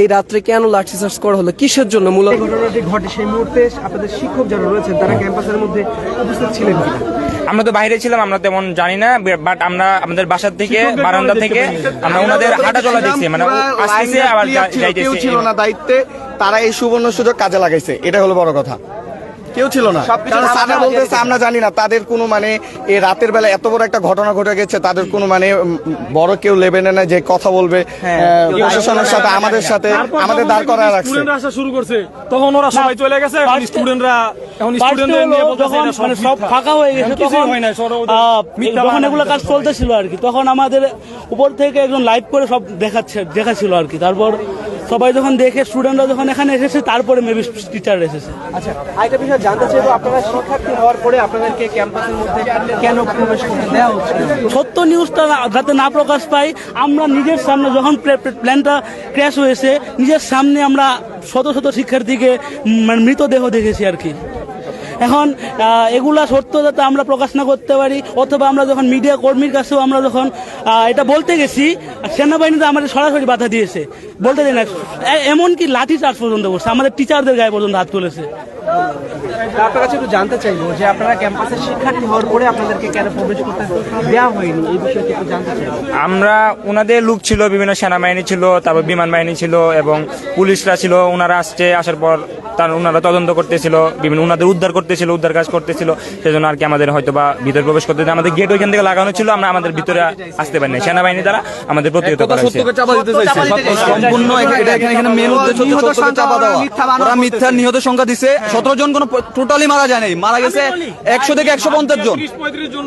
এই রাত্রে কেন লাঠিচার্জ করা হলো? কিসের জন্য মূলত? ঘটনাটি ঘটে সেই মুহূর্তে আপনাদের শিক্ষক যারা রয়েছেন তারা ক্যাম্পাসের মধ্যে উপস্থিত ছিলেন কিনা? আমরা তো বাইরে ছিলাম আমরা তেমন জানি না বাট আমরা আমাদের বাসার থেকে বারান্দা থেকে আমরা ওনাদের হাঁটা চলা দেখছি মানে আসতেছে আবার যাইতেছে। ছিল না দায়িত্বে তারা এই সুবর্ণ সুযোগ কাজে লাগাইছে এটা হলো বড় কথা। কেউ ছিল না। কারণ স্যাররা বলতেছে আমরা জানি না তাদের কোনো মানে এই রাতের বেলা এত বড় একটা ঘটনা ঘটে গেছে তাদের কোনো মানে বড় কেউ লেবেনে না যে কথা বলবে প্রশাসনের সাথে আমাদের সাথে আমাদের দাঁড় করা রাখছে। স্টুডেন্টরা আসা শুরু করছে তখন ওরা সবাই চলে গেছে এখন স্টুডেন্টরা এখন স্টুডেন্টদের নিয়ে বলতেছে এটা সব মানে সব ফাঁকা হয়ে গেছে তখন হয় না আহ, যখন এগুলো কাজ চলতেছিল আর কি তখন আমাদের উপর থেকে একজন লাইভ করে সব দেখাচ্ছে দেখাচ্ছিল আর কি। তারপর সবাই যখন দেখে স্টুডেন্টরা যখন এখানে এসেছে তারপরে মেবি টিচার এসেছে। আচ্ছা আরেকটা বিষয় জানতে চাইব আপনারা শিক্ষার্থী হওয়ার পরে আপনাদেরকে ক্যাম্পাসের মধ্যে কেন প্রবেশ করতে দেওয়া হচ্ছে? সত্য নিউজটা যাতে না প্রকাশ পাই আমরা নিজের সামনে যখন প্লে- প্লে- প্ল্যানটা ক্র্যাশ হয়েছে নিজের সামনে আমরা শত শত শিক্ষার্থীকে মানে মৃতদেহ দেখেছি আর কি। এখন এগুলা সত্য যাতে আমরা প্রকাশ না করতে পারি অথবা আমরা যখন মিডিয়া কর্মীর কাছেও আমরা যখন এটা বলতে গেছি সেনাবাহিনী তো আমাদের সরাসরি বাধা দিয়েছে। বলতে দেয় না। এমনকি লাঠি চার্জ পর্যন্ত করছে? আমাদের টিচারদের গায়ে পর্যন্ত হাত তুলেছে। আপনার কাছে একটু জানতে চাইব যে আপনারা ক্যাম্পাসের শিক্ষার্থী হওয়ার পরে আপনাদেরকে কেন প্রবেশ করতে দেওয়া হয়নি? এই বিষয়টি একটু জানতে চাইব। আমরা ওনাদের লোক ছিল বিভিন্ন সেনাবাহিনী ছিল তারপর বিমান বাহিনী ছিল এবং পুলিশরা ছিল। ওনারা আসছে আসার পর তার ওনারা তদন্ত করতেছিল বিভিন্ন ওনাদের উদ্ধার করতেছিল উদ্ধার কাজ করতেছিল। সেজন্য আর কি আমাদের হয়তো বা ভিতরে প্রবেশ করতে আমাদের গেট ওইখান থেকে লাগানো ছিল আমরা আমাদের ভিতরে আসতে পারিনি। সেনাবাহিনী দ্বারা আমাদের প্রতিহত করা হয়েছে। সম্পূর্ণ এটা এখানে এখানে মেন উদ্দেশ্য হচ্ছে চাপা দেওয়া। ওরা মিথ্যা নিহত সংখ্যা দিছে। সতেরো জন কোনো টোটালি মারা যায় নাই। মারা গেছে একশো থেকে একশো পঞ্চাশ জন।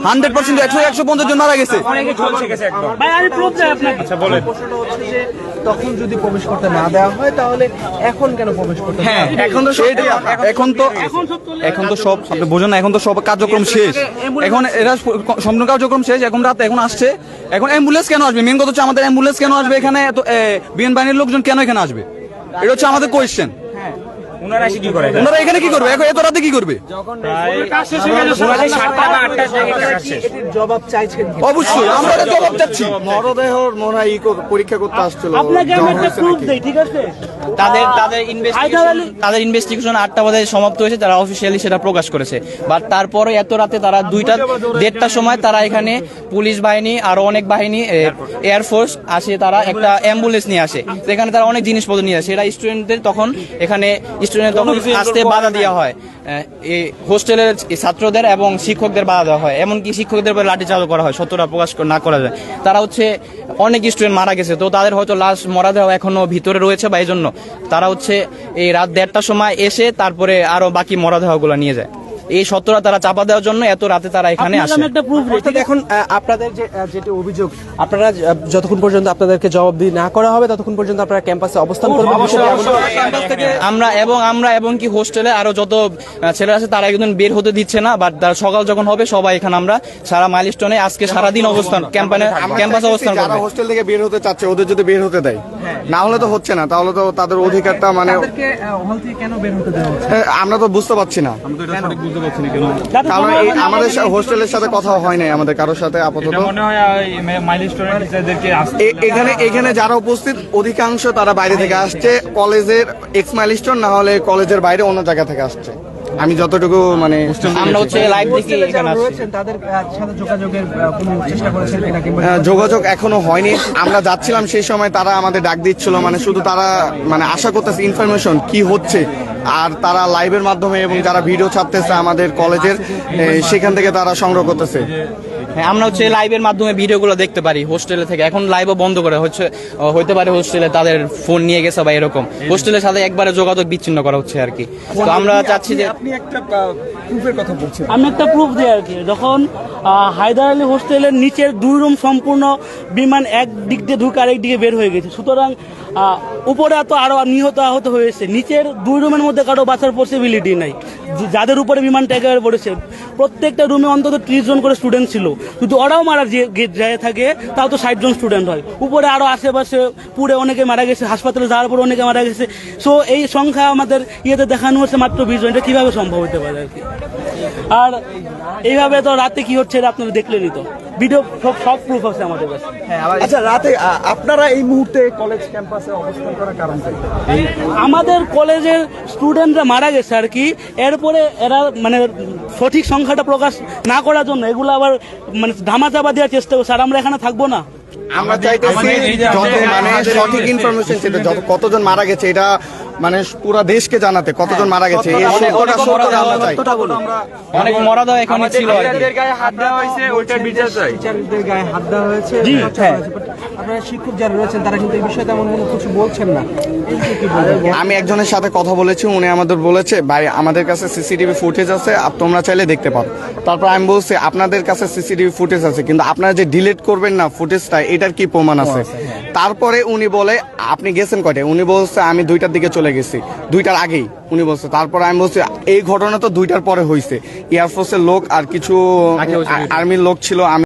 হান্ড্রেড পার্সেন্ট একশো একশো পঞ্চাশ জন মারা গেছে। চলছে গেছে একদম। ভাই আমি প্রুফ চাই আপনাকে। প্রশ্নটা হচ্ছে যে তখন যদি প্রবেশ করতে না দেওয়া হয় তাহলে এখন কেন প্রবেশ করতে হ্যাঁ এখন তো এখন তো এখন তো সব আপনি বোঝেন না এখন তো সব কার্যক্রম শেষ। এখন এরা সম্পূর্ণ কার্যক্রম শেষ এখন রাত এখন আসছে। এখন অ্যাম্বুলেন্স কেন আসবে? মেন কথা হচ্ছে আমাদের অ্যাম্বুলেন্স কেন আসবে এখানে? এত বিএন বাহিনীর লোকজন কেন এখানে আসবে? এটা হচ্ছে আমাদের কোয়েশ্চেন ওনারা এসে কি করে? ওনারা এখানে কি করবে? এখন এত রাতে কি করবে? বা জবাব চাইছেন অবশ্যই আমরা জবাব চাচ্ছি। মরদেহর মনে হয় পরীক্ষা করতে আসছিল আপনাকে আমি একটা প্রুফ দেই ঠিক আছে? তাদের তাদের ইনভেস্টিগেশন তাদের ইনভেস্টিগেশন আটটা বাজে সমাপ্ত হয়েছে তারা অফিসিয়ালি সেটা প্রকাশ করেছে। বাট তারপরে এত রাতে তারা দুইটা দেড়টার সময় তারা এখানে পুলিশ বাহিনী আরও অনেক বাহিনী এয়ারফোর্স আসে তারা একটা অ্যাম্বুলেন্স নিয়ে আসে। তো এখানে তারা অনেক জিনিসপত্র নিয়ে আসে। এরা স্টুডেন্টদের তখন এখানে স্টুডেন্ট তখন আসতে বাধা দেওয়া হয়। এই হোস্টেলের ছাত্রদের এবং শিক্ষকদের বাধা দেওয়া হয়। এমনকি শিক্ষকদের উপর লাঠি চালু করা হয় সত্যটা প্রকাশ না করা যায়। তারা হচ্ছে অনেক স্টুডেন্ট মারা গেছে। তো তাদের হয়তো লাশ মরা দেওয়া এখনও ভিতরে রয়েছে বা এই জন্য তারা হচ্ছে এই রাত দেড়টার সময় এসে তারপরে আরও বাকি মরা দেওয়াগুলো নিয়ে যায়। এই সত্যটা তারা চাপা দেওয়ার জন্য এত রাতে তারা এখানে আসে। এখন আপনাদের যে যেটি অভিযোগ আপনারা যতক্ষণ পর্যন্ত আপনাদেরকে জবাবদিহি না করা হবে ততক্ষণ পর্যন্ত আপনারা ক্যাম্পাসে অবস্থান করবেন। আমরা এবং আমরা এবং কি হোস্টেলে আরও যত আহ, ছেলে আছে তারা একদিন বের হতে দিচ্ছে না বাট সকাল যখন হবে সবাই এখানে আমরা সারা মাইলস্টোনে আজকে সারাদিন অবস্থান ক্যাম্পানে ক্যাম্পাসে অবস্থান করবে। হোস্টেল থেকে বের হতে চাচ্ছে ওদের যদি বের হতে দেয় না হলে তো হচ্ছে না তাহলে তো তাদের অধিকারটা মানে এ, আমরা তো বুঝতে পারছি না। কারণ এই আমাদের- হোস্টেলের সাথে কথা হয় নাই আমাদের কারোর সাথে আপাতত। মনে হয় টিচারদেরকে এখানে এখানে যারা উপস্থিত অধিকাংশ তারা বাইরে থেকে আসছে কলেজের এক্স মাইলস্টোন না হলে কলেজের বাইরে অন্য জায়গা থেকে আসছে। আমি যতটুকু মানে আমরা হচ্ছে লাইভ দেখি এখানে যারা আসছি। রয়েছেন তাদের সাথে যোগাযোগের কোনো চেষ্টা করেছেন কিনা কিংবা আহ, যোগাযোগ এখনও হয়নি। আমরা যাচ্ছিলাম সেই সময় তারা আমাদের ডাক দিচ্ছিল মানে শুধু তারা মানে আশা করতেছে ইনফরমেশন কি হচ্ছে। আর তারা লাইভের মাধ্যমে এবং যারা ভিডিও ছাড়তেছে আমাদের কলেজের সেখান থেকে তারা সংগ্রহ করতেছে। হ্যাঁ, আমরা হচ্ছে লাইভের মাধ্যমে ভিডিওগুলো দেখতে পারি হোস্টেলে থেকে। এখন লাইভও বন্ধ করে হচ্ছে হইতে পারে হোস্টেলে তাদের ফোন নিয়ে গেছে বা এরকম। হোস্টেলের সাথে একবারে যোগাযোগ বিচ্ছিন্ন করা হচ্ছে আর কি। তো আমরা চাচ্ছি যে আপনি একটা প্রুফের কথা বলছেন। আমি একটা প্রুফ দিই আর কি। যখন হায়দার আলী হোস্টেলের নিচের দুই রুম সম্পূর্ণ বিমান এক দিক দিয়ে ঢুকে আরেক দিকে বের হয়ে গেছে। সুতরাং উপরে এত আরও নিহত আহত হয়েছে। নিচের দুই রুমের মধ্যে কারও বাঁচার পসিবিলিটি নাই। যাদের উপরে বিমান একেবারে পড়েছে। প্রত্যেকটা রুমে অন্তত ত্রিশ জন করে স্টুডেন্ট ছিল। যদি ওরাও মারা যায় থাকে, তাও তো ষাট জন স্টুডেন্ট হয়। উপরে আরও আশেপাশে, পুরে অনেকে মারা গেছে, হাসপাতালে যাওয়ার পরে অনেকে মারা গেছে। সো এই সংখ্যা আমাদের ইয়েতে দেখানো হচ্ছে মাত্র বিশ জন। এটা কীভাবে সম্ভব হতে পারে আর কি? আর এইভাবে তো রাতে কি হচ্ছে এটা আপনারা দেখলেনই তো। ভিডিও সব সব প্রুফ আছে আমাদের কাছে। আচ্ছা রাতে আপনারা এই মুহূর্তে কলেজ ক্যাম্পাসে অবস্থান করার কারণ আমাদের কলেজের স্টুডেন্টরা মারা গেছে আর কি। এরপরে এরা মানে সঠিক সংখ্যাটা প্রকাশ না করার জন্য এগুলো আবার মানে ধামাচাপা দেওয়ার চেষ্টা করছে। আর আমরা এখানে থাকব না। আমরা চাইতেছি যত মানে সঠিক ইনফরমেশন সেটা যত কতজন মারা গেছে এটা মানে পুরো দেশকে জানাতে কতজন মারা গেছে এই সত্যটা সত্যটা আমরা চাই। অনেক মরাদা এখানে ছিল গায়ে হাত দেওয়া হয়েছে ওইটার বিচার চাই। টিচারদের গায়ে হাত দেওয়া হয়েছে। বাচ্চা হয়েছে। But আপনারা শিক্ষক যারা রয়েছেন তারা কিন্তু এই বিষয়ে তেমন কোনো কিছু বলছেন না। এই যে কি বলবেন? আমি একজনের সাথে কথা বলেছি উনি আমাদের বলেছে ভাই আমাদের কাছে সিসিটিভি ফুটেজ আছে আপ- তোমরা চাইলে দেখতে পারো। তারপর আমি বলছি আপনাদের কাছে সিসিটিভি ফুটেজ আছে কিন্তু আপনারা যে ডিলিট করবেন না ফুটেজটা এটার কি প্রমাণ আছে? তারপরে উনি বলে আপনি গেছেন কয়টায়? উনি বলছে আমি দুইটার দিকে চলে গেছি দুইটার আগেই। উনি বলছে তারপর আমি বলছি এই ঘটনা তো দুইটার পরে হয়েছে এয়ারফোর্সের লোক আর কিছু আর্মির লোক ছিল আমি